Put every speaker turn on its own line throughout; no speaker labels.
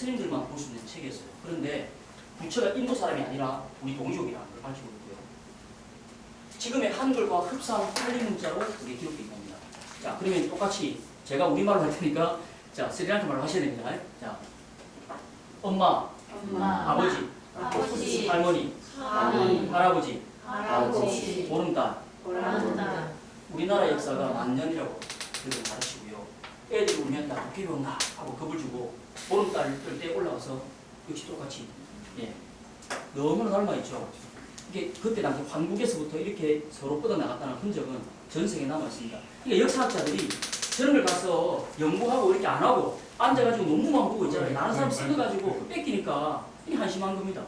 스님들만 볼 수 있는 책이었어요. 그런데 부처가 인도 사람이 아니라 우리 동족이라는 걸 밝히고 있고요. 지금의 한글과 흡사한 팔리 문자로 그게 기록되어 있습니다. 자, 그러면 똑같이 제가 우리말로 할 테니까 자, 스리랑카 말로 하셔야 됩니다. 자, 엄마,
엄마,
아버지,
아버지,
할머니,
할머니,
할아버지,
할아버지,
보름달.
보란다,
우리나라 역사가 만년이라고 그렇게 가르치고요. 애들이 울면 나 도깨비 온다 하고 겁을 주고 보름달 뜰 때 올라와서 역시 똑같이 예 너무나 닮아 있죠. 이게 그때 당시 한국에서부터 이렇게 서로 뻗어 나갔다는 흔적은 전 세계에 남아 있습니다. 그러니까 역사학자들이 저런 걸 가서 연구하고 이렇게 안 하고 앉아가지고 논문만 보고 있잖아요. 다른 사람 쓴거 가지고 뺏기니까 이게 한심한 겁니다.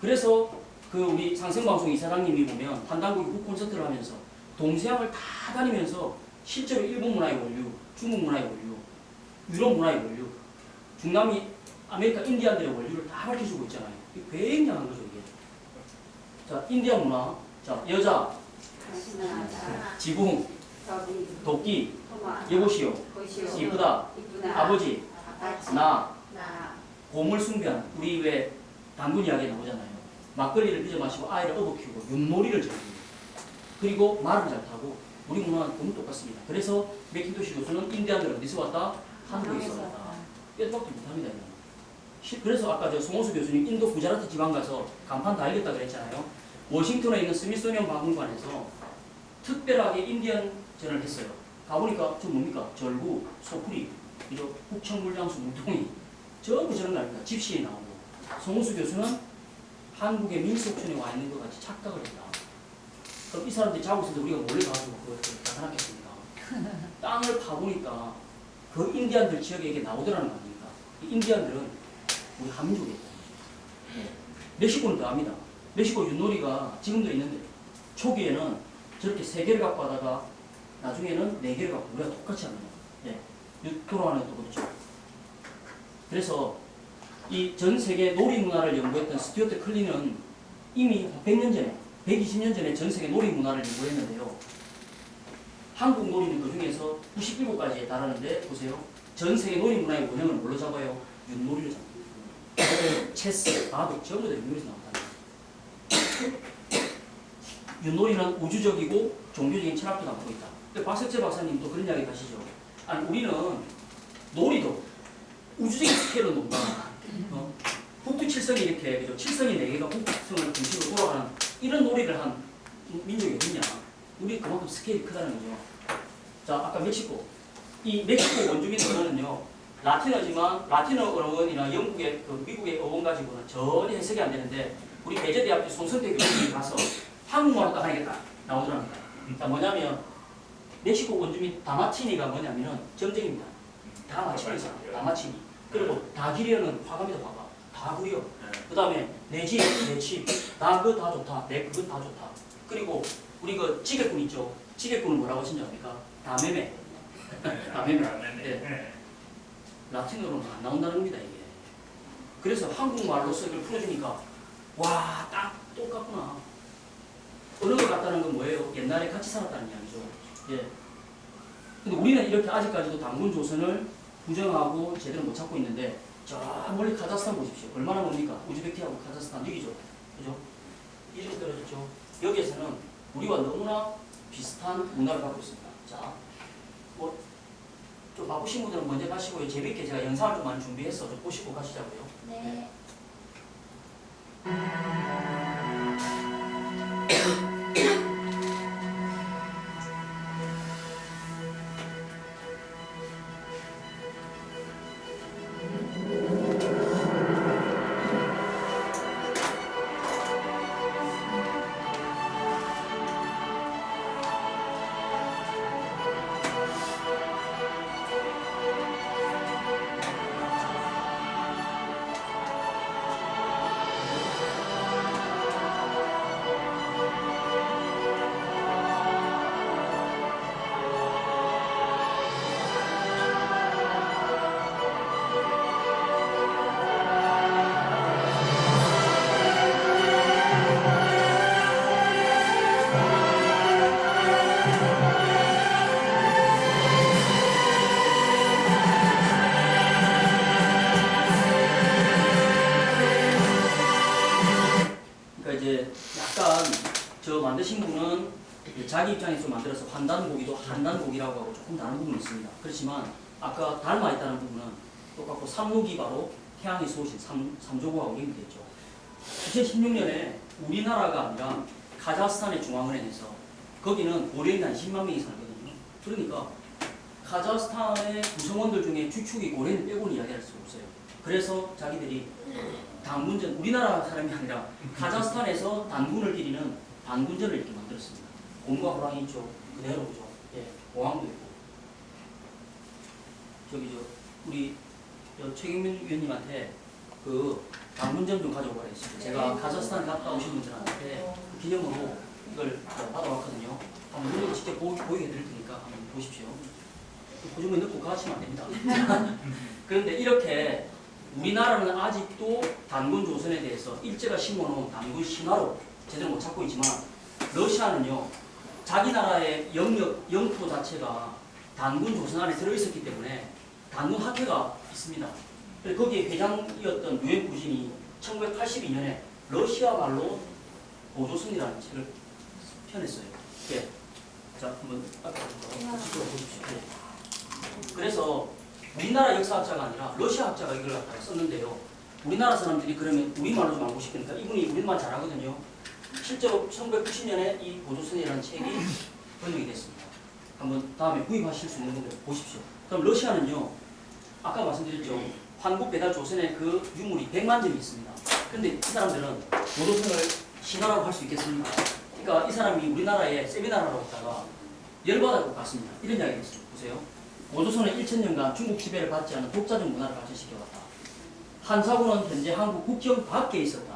그래서 그 우리 상생방송 이사장님이 보면 한당국이 국 콘서트를 하면서 동서양을 다 다니면서 실제로 일본 문화의 원류, 중국 문화의 원류, 유럽 문화의 원류, 중남미 아메리카 인디안들의 원류를 다 밝혀주고 있잖아요. 굉장한 거죠 이게. 자 인디안 문화, 자 여자, 지붕, 도끼, 예보시오,
보시오,
이쁘다, 아버지, 나,
나,
고물 숭배한 우리 왜 당군 이야기 나오잖아요. 막걸리를 빚어 마시고 아이를 업어 키우고 윷놀이를 즐기고. 그리고 말을 잘 타고 우리 문화는 너무 똑같습니다. 그래서 맥킨토시 교수는 인디안들 어디서 왔다? 한국에서 왔다. 빼도박도 못합니다. 그래서 아까 저 송호수 교수님 인도 구자라트 지방 가서 간판 다 읽었다 그랬잖아요. 워싱턴에 있는 스미소니언 박물관에서 특별하게 인디언 전을 했어요. 가보니까 저 뭡니까? 절구, 소쿠리, 이런 북청물장수 물통이 전부 저런 거 아닙니까? 집시에 나오고 송우수 교수는 한국의 민속촌에 와 있는 것 같이 착각을 했다. 그럼 이 사람들이 자고 있을 때 우리가 몰래 가지고 그걸 나타났겠습니까? 땅을 파보니까 그 인디안들 지역에 이게 나오더라는 거 아닙니까? 이 인디안들은 우리 한민족이에요. 멕시코는 더 합니다. 멕시코 윷놀이가 지금도 있는데 초기에는 저렇게 세 개를 갖고 하다가 나중에는 네 개를 갖고 우리가 똑같이 합니다. 예. 육- 돌아가는 것도 그렇죠. 그래서 이 전 세계 놀이 문화를 연구했던 스튜어트 클린은 이미 100년 전에, 120년 전에 전 세계 놀이 문화를 연구했는데요. 한국 놀이는 그 중에서 97가지에 달하는데 보세요. 전 세계 놀이 문화의 원형을 뭘로 잡아요? 윷놀이를 잡습니다. 체스, 바둑 전부 다 윷놀이에서 거예요. 윷놀이는 우주적이고 종교적인 철학도 담고 있다. 근데 박석재 박사님도 그런 이야기 하시죠. 아니 우리는 놀이도 우주적인 스케일로 논다. 어? 북두 칠성이 이렇게 그죠? 칠성이 네 개가 북성을 중심으로 돌아가는 이런 놀이를 한 민족이 어딨냐? 우리 그만큼 스케일이 크다는 거죠. 자 아까 멕시코 이 멕시코 원주민 언어는요 라틴어지만 라틴어 어원이나 영국의 그 미국의 어원 가지고는 전혀 해석이 안 되는데 우리 배제대학교 송선태 교수님이 가서 한국말로 딱 나오더랍니다. 자 뭐냐면 멕시코 원주민 다마치니가 뭐냐면은 점쟁입니다. 다마치니에서 다마치니. 그리고 다기리어는 화갑이다 화가. 다 그려. 그 다음에 내 집, 내 집. 나 그거 다 좋다. 내 그거 다 좋다. 그리고 우리 그 찌개꾼 있죠. 찌개꾼은 뭐라고 하신지 압니까? 다매매. 다매매. 예. 라틴어로는 안 나온다는 겁니다 이게. 그래서 한국말로서 이걸 풀어주니까 와 딱 똑같구나. 어느 것 같다는 건 뭐예요? 옛날에 같이 살았다는 이야기죠. 예. 근데 우리는 이렇게 아직까지도 당군 조선을 부정하고 제대로 못 찾고 있는데 저 멀리 카자흐스탄 보십시오. 얼마나 멉니까? 우즈베키하고 카자흐스탄 여기죠. 그죠? 이렇게 떨어졌죠. 여기에서는 우리와 너무나 비슷한 문화를 갖고 있습니다. 자, 뭐, 좀 바쁘신 분들은 먼저 가시고요. 재밌게 제가 영상을 좀 많이 준비해서 좀 보시고 가시자고요.
네.
만 그렇지만 아까 닮아 있다는 부분은 똑같고 삼록이 바로 태양에서 오신 삼, 삼조고하고 연결됐죠. 2016년에 우리나라가 아니라 카자흐스탄의 중앙은행에서 거기는 고려인이 한 10만 명이 살거든요. 그러니까 카자흐스탄의 구성원들 중에 주축이 고려인 빼고는 이야기할 수가 없어요. 그래서 자기들이 당군전 우리나라 사람이 아니라 카자흐스탄에서 단군을 기리는 단군전을 이렇게 만들었습니다. 곰과 호랑이 있죠. 그대로 보죠. 예, 공항도 있고. 저기 저 우리 저 최경민 위원님한테 그 단군전 좀 가져오라 했어요. 제가 카자흐스탄 갔다 오신 분들한테 그 기념으로 이걸 받아왔거든요. 한번 눈으로 직접 보, 보이게 해드릴 테니까 한번 보십시오. 보증금 넣고 가시면 안 됩니다. 그런데 이렇게 우리나라는 아직도 단군 조선에 대해서 일제가 심어놓은 단군 신화로 제대로 못 찾고 있지만 러시아는요 자기 나라의 영역 영토 자체가 단군 조선 안에 들어있었기 때문에 단군 학회가 있습니다. 거기에 회장이었던 유엔 부신이 1982년에 러시아 말로 보조선이라는 책을 펴냈어요. 예. 자 한번 직접 보십시오. 예. 그래서 우리나라 역사학자가 아니라 러시아 학자가 이걸 갖다가 썼는데요. 우리나라 사람들이 그러면 우리말로 좀 알고 싶으니까 이분이 우리말 잘하거든요. 실제로 1990년에 이 보조선이라는 책이 번역이 됐습니다. 한번 다음에 구입하실 수 있는 분들 보십시오. 그럼 러시아는요. 아까 말씀드렸죠. 한국 배달 조선의 그 유물이 100만 점이 있습니다. 근데 이 사람들은 보조선을 신화라고 할 수 있겠습니까? 그러니까 이 사람이 우리나라에 세미나라고 했다가 열받을 것 같습니다. 이런 이야기 했어요. 보세요. 오조선은 1천년간 중국 지배를 받지 않은 독자적 문화를 발전시켜왔다. 한사고는 현재 한국 국경 밖에 있었다.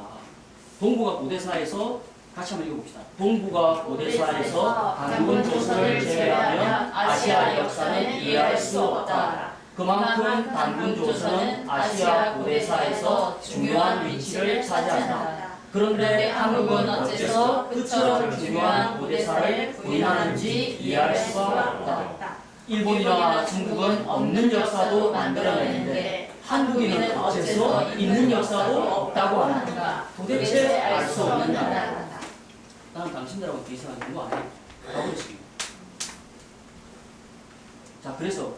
동북아 고대사에서 같이 한번 읽어봅시다. 동북아 고대사에서 단군 조선을 제외하면 아시아 역사는 이해할 수 없다. 그만큼 단군 조선은 아시아 고대사에서 중요한 위치를 차지한다. 그런데 한국은 어째서 그처럼 중요한 고대사를 부인하는지 이해할 수가 없다. 일본이나 중국은 없는 역사도 만들어내는데 한국인은 어째서 있는 역사도 없다고 하는가? 도대체 알 수 없는다. 나는 당신들하고 비슷한 거 아니야? 했습니다. 자, 그래서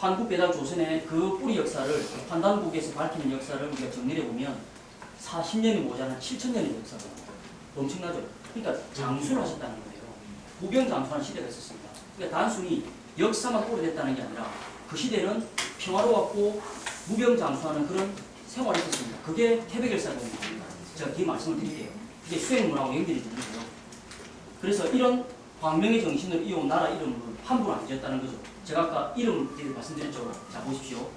한국 배달 조선의 그 뿌리 역사를 판단국에서 밝히는 역사를 우리가 정리해 보면 40년이 모자란 7천년의 역사가 엄청나죠. 그러니까 장수를 하셨다는 거예요. 무병장수하는 시대가 있었습니다. 그러니까 단순히 역사만 오래됐다는 게 아니라 그 시대는 평화로웠고 무병 장수하는 그런 생활이 있었습니다. 그게 태백열사입니다. 제가 뒤에 말씀을 드릴게요. 이게 수행문화하고 연결이 되는 거예요. 그래서 이런 광명의 정신을 이어온 나라 이름을 함부로 안 지었다는 거죠. 제가 아까 이름 말씀드렸죠. 자 보십시오.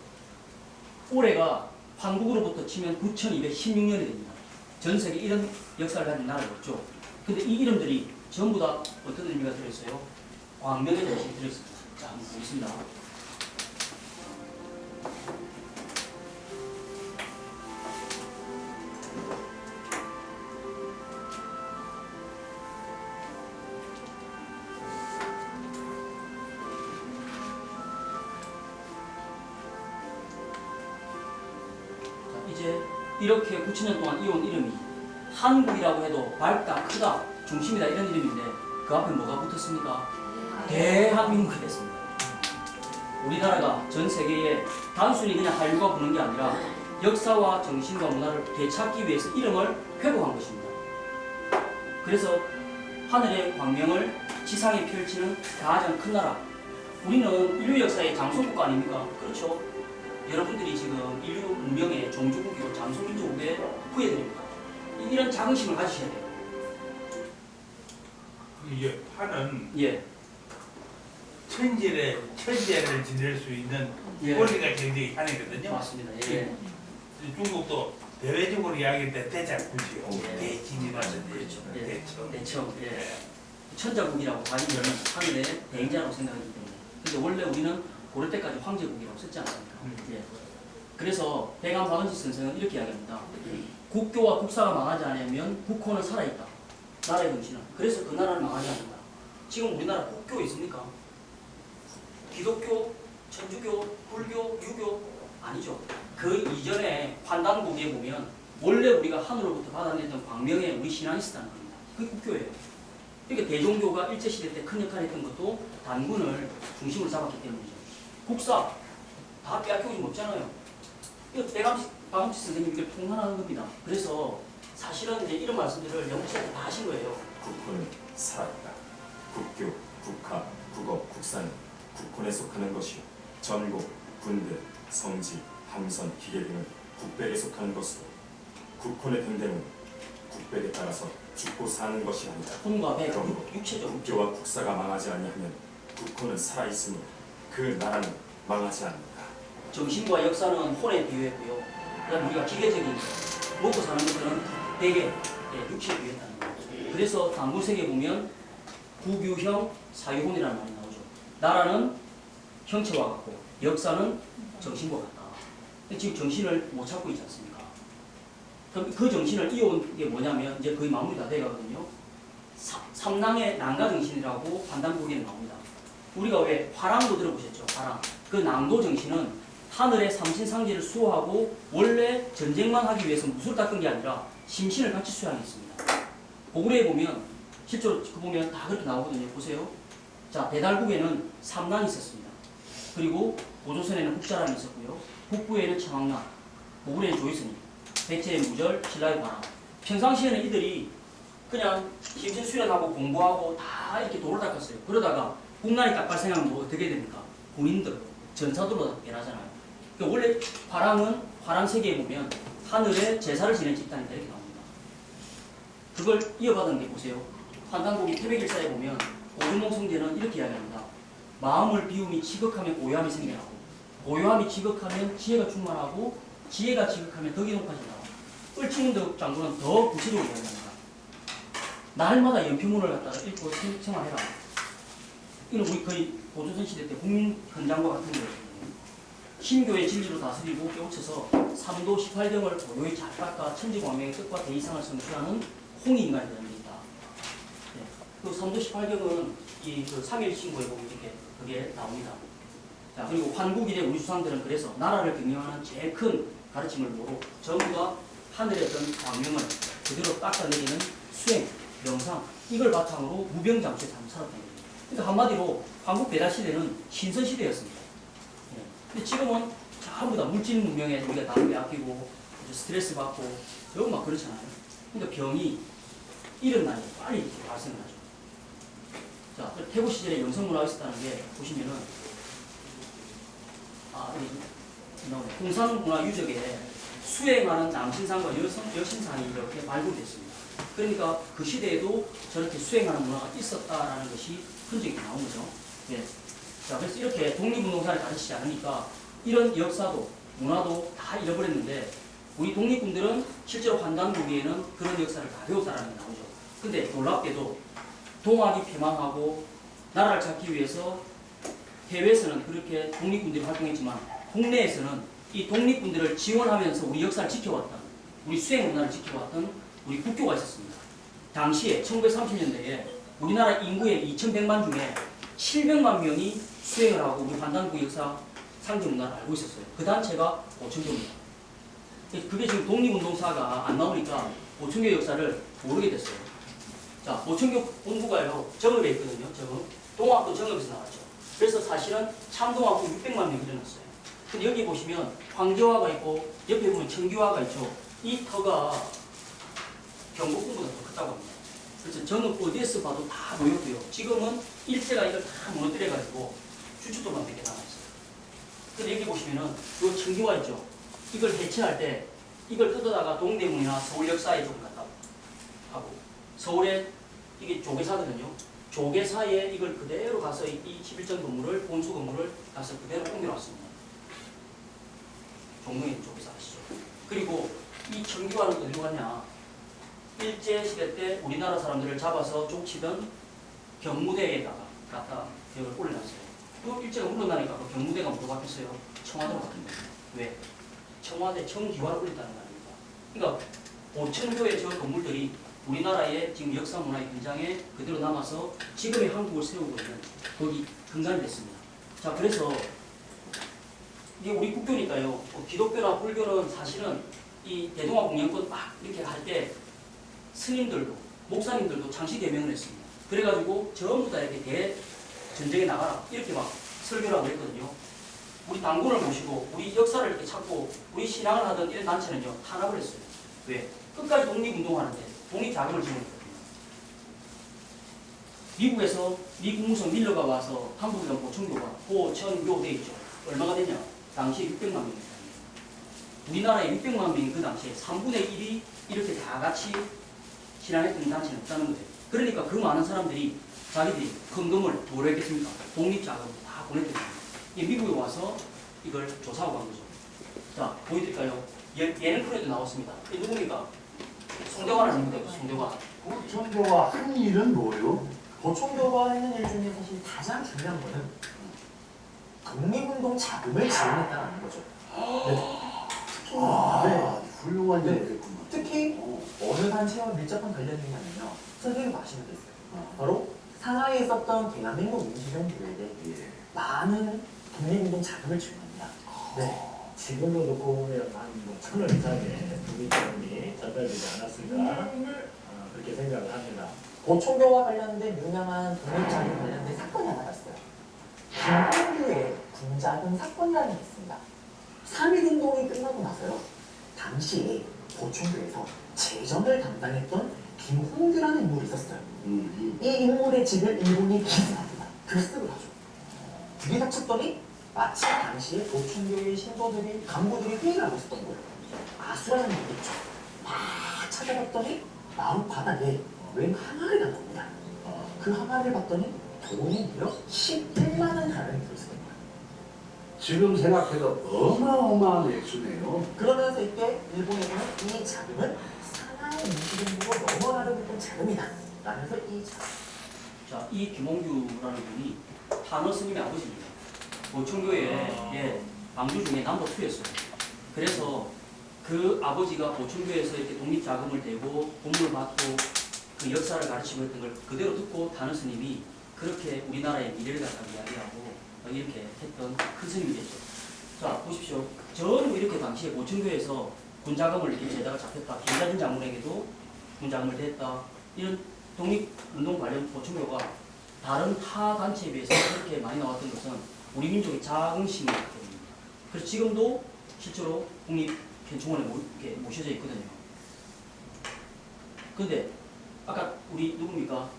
올해가 한국으로부터 치면 9216년이 됩니다. 전 세계 이런 역사를 가진 나라가 없죠. 근데 이 이름들이 전부 다 어떤 의미가 들어있어요? 광명의 정신이 들어있습니다. 자, 한번 보겠습니다. 6천년 동안 이온 이름이 한국이라고 해도 밝다, 크다, 중심이다 이런 이름인데 그 앞에 뭐가 붙었습니까? 대한민국이 됐습니다. 우리나라가 전 세계에 단순히 그냥 한류가 부는 게 아니라 역사와 정신과 문화를 되찾기 위해서 이름을 회복한 것입니다. 그래서 하늘의 광명을 지상에 펼치는 가장 큰 나라. 우리는 인류 역사의 장소국가 아닙니까? 그렇죠. 여러분들이 지금 인류 문명의 종주국이고 장소민족에 후예들입니다. 이- 이런 자긍심을 가지셔야 돼요.
이게 판은
예.
천재를 천재를 지낼 수 있는
예.
권리가 굉장히 한이거든요.
맞습니다. 예.
중국도 대외적으로 이야기할 때 대작구지요.
예.
대진이라든지
그렇죠. 예.
대청.
대청. 예. 천자국이라고 가지면 하늘의 대행자라고 생각하기 때문에. 근데 원래 우리는 고려 때까지 황제국이라고 썼지 않습니까?
음.
예. 그래서 백암 박은지 선생은 이렇게 이야기합니다. 국교와 국사가 망하지 않으면 국호는 살아있다. 나라의 정신은. 그래서 그 나라는 망하지 않는다. 지금 우리나라 국교 있습니까? 기독교, 천주교, 불교, 유교 아니죠. 그 이전에 환단국에 보면 원래 우리가 하늘로부터 받아냈던 광명에 우리 신앙이 있었다는 겁니다. 그게 국교예요. 그러니까 대종교가 일제시대 때 큰 역할을 했던 것도 단군을 중심으로 잡았기 때문이죠. 국사 다 빼앗기고 지금 없잖아요. 이거 배감치, 박감치 선생님이 이걸 통한하는 겁니다. 그래서 사실은 이제 이런 말씀들을 영국시한테 다 하신 거예요.
국군은 살아있다. 국교, 국화, 국어, 국사는 국군에 속하는 것이요. 전국, 군대, 성지, 함선, 기계 등은 국백에 속하는 것으로 국군의 등대는 국백에 따라서 죽고 사는 것이 아니다.
혼과 배, 육체죠. 육체.
국교와 국사가 망하지 아니하면 국군은 살아있으므로 그 나라는 망하지 않는다.
정신과 역사는 혼에 비유했고요. 그다음 우리가 기계적인 먹고 사는 것들은 대개 예, 육체에 비유했다는 거죠. 그래서 당구세계 보면 구규형 사유혼이라는 말이 나오죠. 나라는 형체와 같고 역사는 정신과 같다. 지금 정신을 못 찾고 있지 않습니까? 그럼 그 정신을 이어온 게 뭐냐면 이제 거의 마무리 다 돼가거든요. 사- 삼낭의 난가 정신이라고 판단보기에 나옵니다. 우리가 왜 화랑도 들어보셨죠? 화랑. 그 낭도 정신은 하늘의 삼신상제를 수호하고 원래 전쟁만 하기 위해서 무술을 닦은 게 아니라 심신을 같이 수양했습니다. 고구려에 보면 실제로 그 보면 다 그렇게 나오거든요. 보세요. 자 배달국에는 삼난이 있었습니다. 그리고 고조선에는 국자람이 있었고요. 북부에는 청왕난, 고구려에는 조이스님, 백제의 무절, 신라의 바람. 평상시에는 이들이 그냥 심신 수련하고 공부하고 다 이렇게 도를 닦았어요. 그러다가 국난이 딱 발생하면 뭐 어떻게 됩니까? 군인들, 전사들로 변하잖아요. 그러니까 원래 화랑은 화랑 세계에 보면 하늘에 제사를 지낸 집단이다 이렇게 나옵니다. 그걸 이어받은 게 보세요. 환단곡이 태백일사에 보면 오주몽 성제는 이렇게 이야기합니다. 마음을 비움이 지극하면 오염이 생겨나고 오염이 지극하면 지혜가 충만하고 지혜가 지극하면 덕이 높아진다. 을칭문덕 장군은 더 구체적으로 이야기합니다. 날마다 연필문을 갖다가 읽고 생- 생활해라. 이건 우리 거의 고조선 시대 때 국민 헌장과 같은 거예요. 신교의 진리로 다스리고 깨우쳐서 삼도 18경을 고요히 잘 깎아 천지광명의 뜻과 대이상을 성취하는 홍이 인간이 되는 게 있다. 네. 그 삼도 18경은 이그 삼일 신고에 보면 이렇게 그게 나옵니다. 자 그리고 환국일의 우리 수상들은 그래서 나라를 경영하는 제일 큰 가르침을 보고 다 하늘의 어떤 광명을 그대로 깎아내리는 수행, 명상 이걸 바탕으로 무병장수에 잘 살았던 거예요. 그러니까 한마디로 한국 배달 시대는 신선 시대였습니다. 예. 근데 지금은 전부 다 물질 문명에 우리가 다 빼앗기고 이제 스트레스 받고 여기 막 그렇잖아요. 그러니까 병이 날이 빨리 발생하죠. 자, 그 태고 시절에 영성문화가 있었다는 게 보시면은 아. 공산문화 유적에 수행하는 남신상과 여성, 여신상이 이렇게 발굴됐습니다. 그러니까 그 시대에도 저렇게 수행하는 문화가 있었다라는 것이 흔적이 나온 거죠. 예. 자, 그래서 이렇게 독립운동사를 가르치지 않으니까 이런 역사도 문화도 다 잃어버렸는데 우리 독립군들은 실제로 환단국에는 그런 역사를 다 배웠다라는 게 나오죠. 근데 놀랍게도 동학이 폐망하고 나라를 찾기 위해서 해외에서는 그렇게 독립군들이 활동했지만 국내에서는 이 독립군들을 지원하면서 우리 역사를 지켜왔던 우리 수행 문화를 지켜왔던 우리 국교가 있었습니다. 당시에 1930년대에 우리나라 인구의 2,100만 중에 700만 명이 수행을 하고 우리 반단국 역사 상징 문화를 알고 있었어요. 그 단체가 오천교입니다. 그게 지금 독립운동사가 안 나오니까 오천교 역사를 모르게 됐어요. 자, 오천교 본부가요, 정읍에 있거든요, 정읍. 동학도 정읍에서 나왔죠. 그래서 사실은 참동학도 600만 명이 일어났어요. 근데 여기 보시면 황교화가 있고, 옆에 보면 청교화가 있죠. 이 터가 경복궁보다 더 크다고 합니다. 그래서 정읍 어디에서 봐도 다 보였고요. 지금은 일제가 이걸 다 무너뜨려가지고 주춧돌만 몇개 남아있어요. 근데 여기 보시면은 요 청교화 있죠. 이걸 해체할 때 이걸 뜯어다가 동대문이나 서울 역사에 좀 갖다 하고 서울에 이게 조계사거든요. 조계사에 이걸 그대로 가서 이 11전 건물을 본수 건물을 가서 그대로 옮겨놨습니다. 종로에 조계사 아시죠? 그리고 이 청교화는 어디로 갔냐? 일제 시대 때 우리나라 사람들을 잡아서 쫓치던 경무대에다가 갖다 기억을 올려놨어요. 그 일제가 물러나니까 그 경무대가 뭐로 바뀌었어요? 청와대로 바뀐 거예요. 왜? 청와대 청기화를 올렸다는 거 아닙니까? 그러니까 5천교의 저 건물들이 우리나라의 지금 역사 문화의 현장에 그대로 남아서 지금의 한국을 세우고 있는 거기 근간이 됐습니다. 자, 그래서 이게 우리 국교니까요. 어, 기독교나 불교는 사실은 이 대동아 공영권 막 이렇게 할 때 스님들도 목사님들도 창시 개명을 했습니다. 그래가지고 전부 다 이렇게 대 전쟁에 나가라 이렇게 막 설교를 하고 했거든요. 우리 당군을 모시고 우리 역사를 이렇게 찾고 우리 신앙을 하던 이런 단체는요 탄압을 했어요. 왜? 끝까지 독립운동하는데 독립 자금을 지원했거든요. 미국에서 미 국 무성 밀러가 와서 한국이랑 보청교가 보천교 돼 있죠. 얼마가 되냐? 당시에 600만 명입니다. 우리나라에 600만 명이 그 당시에 3분의 1이 이렇게 다 같이 신앙했던 단체는 없다는 거죠. 그러니까 그 많은 사람들이 자기들이 헌금을 뭐로 했겠습니까? 독립자금 다 보냈거든요. 이 미국에 와서 이걸 조사하고 간 거죠. 자, 보여드릴까요? 얘, 얘는 프로에도 나왔습니다. 이 누굽니까? 송대관 아닙니까? 송대관.
보청교가 한 일은 뭐요?
보청교가 하는 일 중에 사실 가장 중요한 거는 독립운동 자금을 지원했다는 거죠. 네. 특히,
아,
네.
훌륭한
네.
일이겠구나.
특히
어.
어느 단체와 밀접한 관련이 있냐면요. 선생님 아시면 됐어요.
어.
바로 상하이에 있었던 대한민국 민주정부에게
예.
많은 독립운동 자금을 지원합니다. 네.
지금도 놓고 보면 한뭐 천원 이상의 독립자금이 전달되지 않았을까 어, 그렇게 생각을 합니다.
보청교와 관련된 유명한 독립자금 관련된 사건이 하나가 있어요. 김홍규의 군자금 사건이라는 게 있습니다. 3.1 운동이 끝나고 나서요. 당시 보청교에서 재정을 담당했던 김홍규라는 인물이 있었어요.
음.
이 인물의 집을 일본이 기습합니다. 급습을 하죠. 불이 닥쳤더니 마치 당시에 보충교의 신도들이 간부들이 회의를 하고 있었던 거예요. 아수라는 게 있죠. 막 찾아봤더니 마을 바닥에 웬 항아리가 나옵니다. 그 항아리를 봤더니 돈이 무려 11만 원 가량이 들어있었던 거예요.
지금 생각해도 어마어마한 액수네요.
그러면서 이때 일본에서는 이 자금은 상하이 민주정부로 넘어가려고 자금이다. 라면서 이 자금
자, 이 김홍규라는 분이 탄원 스님의 아버지입니다. 보청교회 예, 방주 중에 남도 투였어요. 그래서 그 아버지가 보청교회에서 이렇게 독립 자금을 대고 공물을 받고 그 역사를 가르치고 했던 걸 그대로 듣고 탄원 스님이 그렇게 우리나라의 미래를 갖다 이야기하고 이렇게 했던 큰 스님이겠죠. 자, 보십시오. 전부 이렇게 당시에 보청교회에서 군자금을 이렇게 제자가 잡혔다. 김자진 장군에게도 군자금을 댔다. 이런 독립운동 관련 보충교가 다른 타 단체에 비해서 그렇게 많이 나왔던 것은 우리 민족의 자긍심이 때문입니다. 그래서 지금도 실제로 국립현충원에 모셔져 있거든요. 근데 아까 우리 누굽니까?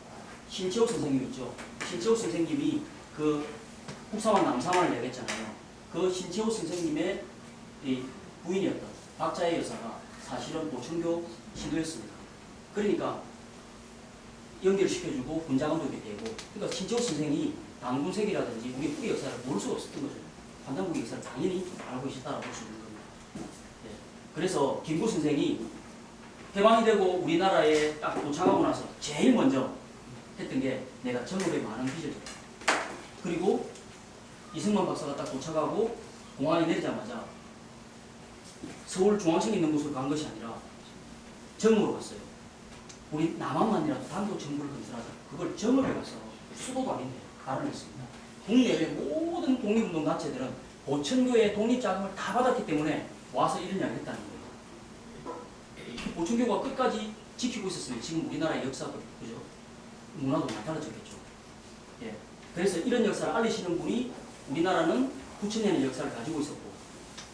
신채옥 선생님 있죠? 신채옥 선생님이 그 국사관 남사관을 얘기했잖아요. 그 신채옥 선생님의 이 부인이었던 박자의 여사가 사실은 보충교 신도였습니다. 그러니까 연결시켜주고 군자감도 이렇게 되고 그러니까 신채호 선생이 당군색이라든지 우리 후의 역사를 모를 수가 없었던 거죠. 관당국의 역사를 당연히 알고 있었다고 볼 수 있는 겁니다. 네. 그래서 김구 선생이 해방이 되고 우리나라에 딱 도착하고 나서 제일 먼저 했던 게 내가 정읍에 많은 빚을. 그리고 이승만 박사가 딱 도착하고 공항에 내리자마자 서울 중앙청에 있는 곳으로 간 것이 아니라 정읍으로 갔어요. 우리 남한만이라도 단독 정부를 건설하자. 그걸 정읍에 가서 수도도 아닌데 발언했습니다. 국내외 모든 독립운동 단체들은 보천교의 독립 자금을 다 받았기 때문에 와서 이런 이야기를 했다는 거예요. 보천교가 끝까지 지키고 있었으면 지금 우리나라의 역사가 그죠? 문화도 많이 달라졌겠죠. 예. 그래서 이런 역사를 알리시는 분이 우리나라는 9천년의 역사를 가지고 있었고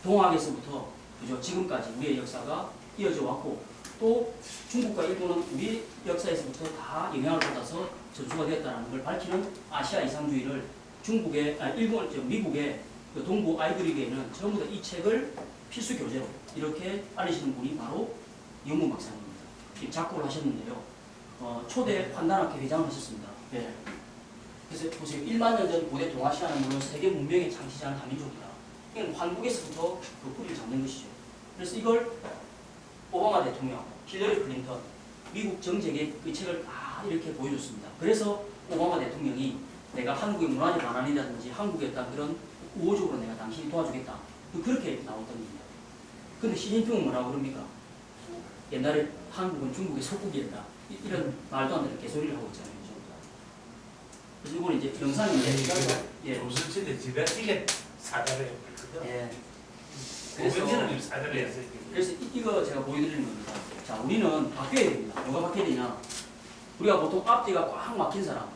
동학에서부터 그죠? 지금까지 우리의 역사가 이어져 왔고 또 중국과 일본은 우리 역사에서부터 다 영향을 받아서 전수가 되었다는 걸 밝히는 아시아 이상주의를 중국의 아 일본 저 미국의 그 동부 아이들에게는 전부 다 이 책을 필수 교재로 이렇게 알리시는 분이 바로 이용문 박사님입니다. 이 작곡을 하셨는데요. 어, 초대 판단학회 회장을 하셨습니다. 네. 그래서 보세요. 1만 년 전 고대 동아시아는 물론 세계 문명의 창시자는 한민족이다. 이건 한국에서부터 그 뿌리를 잡는. 그래서 이걸 오바마 대통령, 힐러리 클린턴, 미국 정책의 그 책을 다 이렇게 보여줬습니다. 그래서 오바마 대통령이 내가 한국의 문화적 반환이라든지 한국의 어떤 그런 우호적으로 내가 당신이 도와주겠다. 그 그렇게 나왔던 겁니다. 근데 시진핑은 뭐라고 그럽니까? 옛날에 한국은 중국의 속국이었다. 이- 이런 말도 안 되는 개소리를 하고 있잖아요. 그래서 이건 이제 영상인데, 예.
조선시대 지배직에 사자를 했거든.
예. 그래서
500년을 사자를
예.
했어요.
그래서 이- 이거 제가 보여드리는 겁니다. 자, 우리는 바뀌어야 됩니다. 뭐가 바뀌어야 되냐? 우리가 보통 앞뒤가 꽉 막힌 사람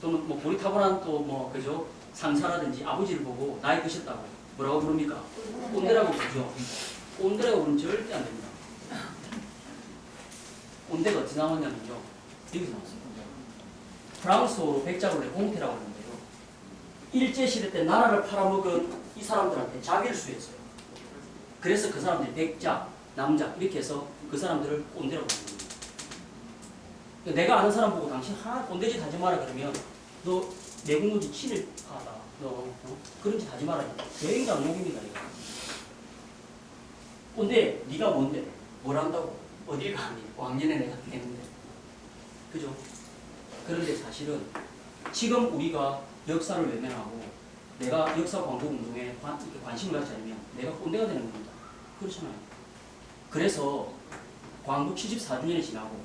또는 뭐 볼이 타고난 또뭐 그죠 상사라든지 아버지를 보고 나이 드셨다고 뭐라고 부릅니까? 꼰대라고 부르죠. 꼰대라고 부르면 절대 안 됩니다. 꼰대가 어디서 나왔냐면요. 여기서 나왔어요. 프랑스어로 백작으로 공태라고 하는데요. 일제시대 때 나라를 팔아먹은 이 사람들한테 자기를 수했어요. 그래서 그 사람들이 백작, 남작 이렇게 해서 그 사람들을 꼰대라고 부르는 거예요. 그러니까 내가 아는 사람 보고 당신 하나 꼰대짓 하지 마라 그러면 너 내국문지 친일파다. 너 어? 그런 짓 하지 마라. 굉장히 욕입니다. 꼰대 네가 뭔데? 뭘 한다고? 어딜 가니? 왕년에 내가 했는데. 그죠? 그런데 사실은 지금 우리가 역사를 외면하고 내가 역사 광복 운동에 관, 관심을 갖지 않으면 내가 꼰대가 되는 겁니다. 그렇잖아요. 그래서 광복 74주년이 지나고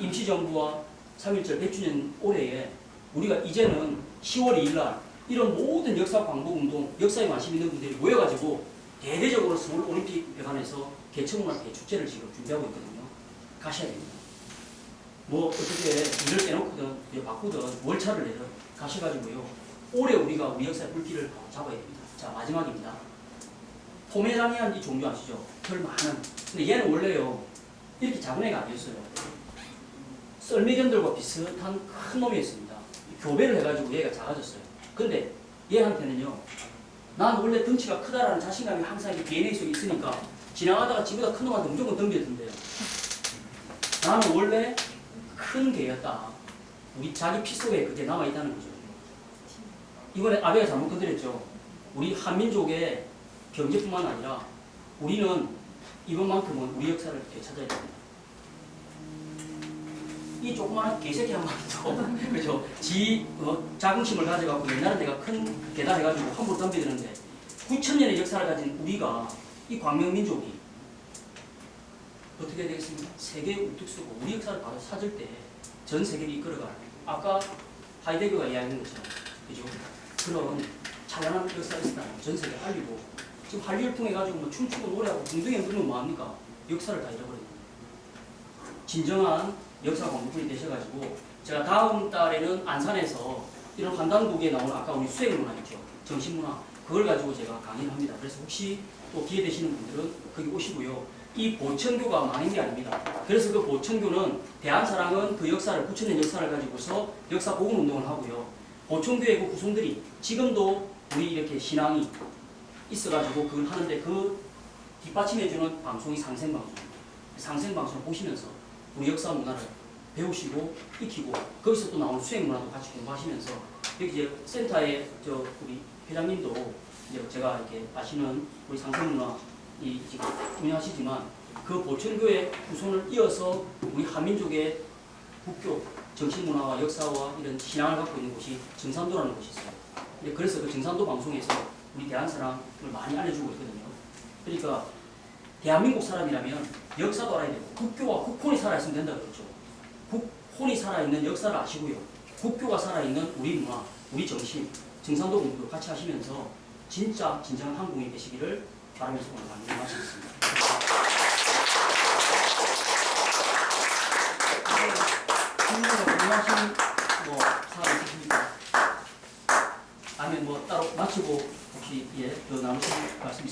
임시정부와 3.1절 100주년 올해에 우리가 이제는 10월 2일 날 이런 모든 역사 광복 운동, 역사에 관심 있는 분들이 모여가지고 대대적으로 서울 올림픽 회관에서 개천문화 대축제를 지금 준비하고 있거든요. 가셔야 됩니다. 뭐 어떻게 일을 빼놓거든, 이제 바꾸든 월차를 내든 가셔가지고요. 올해 우리가 우리 역사의 불길을 잡아야 됩니다. 자 마지막입니다. 포메라니안 이 종류 아시죠? 털 많은. 근데 얘는 원래요 이렇게 작은 애가 아니었어요. 썰매견들과 비슷한 큰 놈이었습니다. 교배를 해가지고 얘가 작아졌어요. 근데 얘한테는요, 난 원래 덩치가 크다라는 자신감이 항상 이 DNA 속에 있으니까 지나가다가 지보다 큰 놈한테 무조건 덤벼든대요. 나는 원래 큰 개였다. 우리 자기 피 속에 그게 남아있다는 거죠. 이번에 아베가 잘못 건드렸죠. 우리 한민족의 경제뿐만 아니라 우리는 이번만큼은 우리 역사를 되찾아야 됩니다. 이 조그마한 개새끼 한 마리도 그죠? 지 어, 자긍심을 가져갖고 옛날에 내가 큰 계단 해가지고 함부로 덤비드는데 9천 년의 역사를 가진 우리가 이 광명민족이 어떻게 되겠습니까? 세계의 우뚝 서고 우리 역사를 바로 찾을 때 전 세계를 이끌어갈 아까 하이데거가 이야기한 것처럼 그죠? 그런 찬란한 역사가 있다는 전 세계에 알리고 지금 한류를 통해 가지고 뭐 춤추고 노래하고 궁둥이 흔들면 뭐합니까? 역사를 다 잃어버립니다. 진정한 역사 공부분이 되셔가지고 제가 다음 달에는 안산에서 이런 환단국에 나오는 아까 우리 수행문화 있죠? 정신문화. 그걸 가지고 제가 강의를 합니다. 그래서 혹시 또 기회 되시는 분들은 거기 오시고요. 이 보천교가 망인 게 아닙니다. 그래서 그 보천교는 대한사랑은 그 역사를 9천년 역사를 가지고서 역사 복원 운동을 하고요. 보천교의 그 후손들이 지금도 우리 이렇게 신앙이 있어가지고 그걸 하는데 그 뒷받침해주는 방송이 상생방송입니다 상생방송을 보시면서 우리 역사 문화를 배우시고 익히고 거기서 또 나오는 수행 문화도 같이 공부하시면서 여기 이제 센터에 저 우리 회장님도 이제 제가 이렇게 아시는 우리 상생 문화 이 지금 운영하시지만 그 보천교의 후손을 이어서 우리 한민족의 국교 정신 문화와 역사와 이런 신앙을 갖고 있는 곳이 정산도라는 곳이 있어요. 그래서 그 정산도 방송에서 우리 대한사랑을 많이 알려주고 있거든요. 그러니까 대한민국 사람이라면 역사도 알아야 되고 국교와 국혼이 살아있으면 된다 그랬죠. 국혼이 살아있는 역사를 아시고요. 국교가 살아있는 우리 문화, 우리 정신, 증산도 공부도 같이 하시면서 진짜 진정한 한국인이 되시기를 바라면서 오늘 강의 마치겠습니다. 궁금하신 뭐 사항 있으십니까? 아니면 뭐 따로 마치고 şey diyerek programımızın karşısına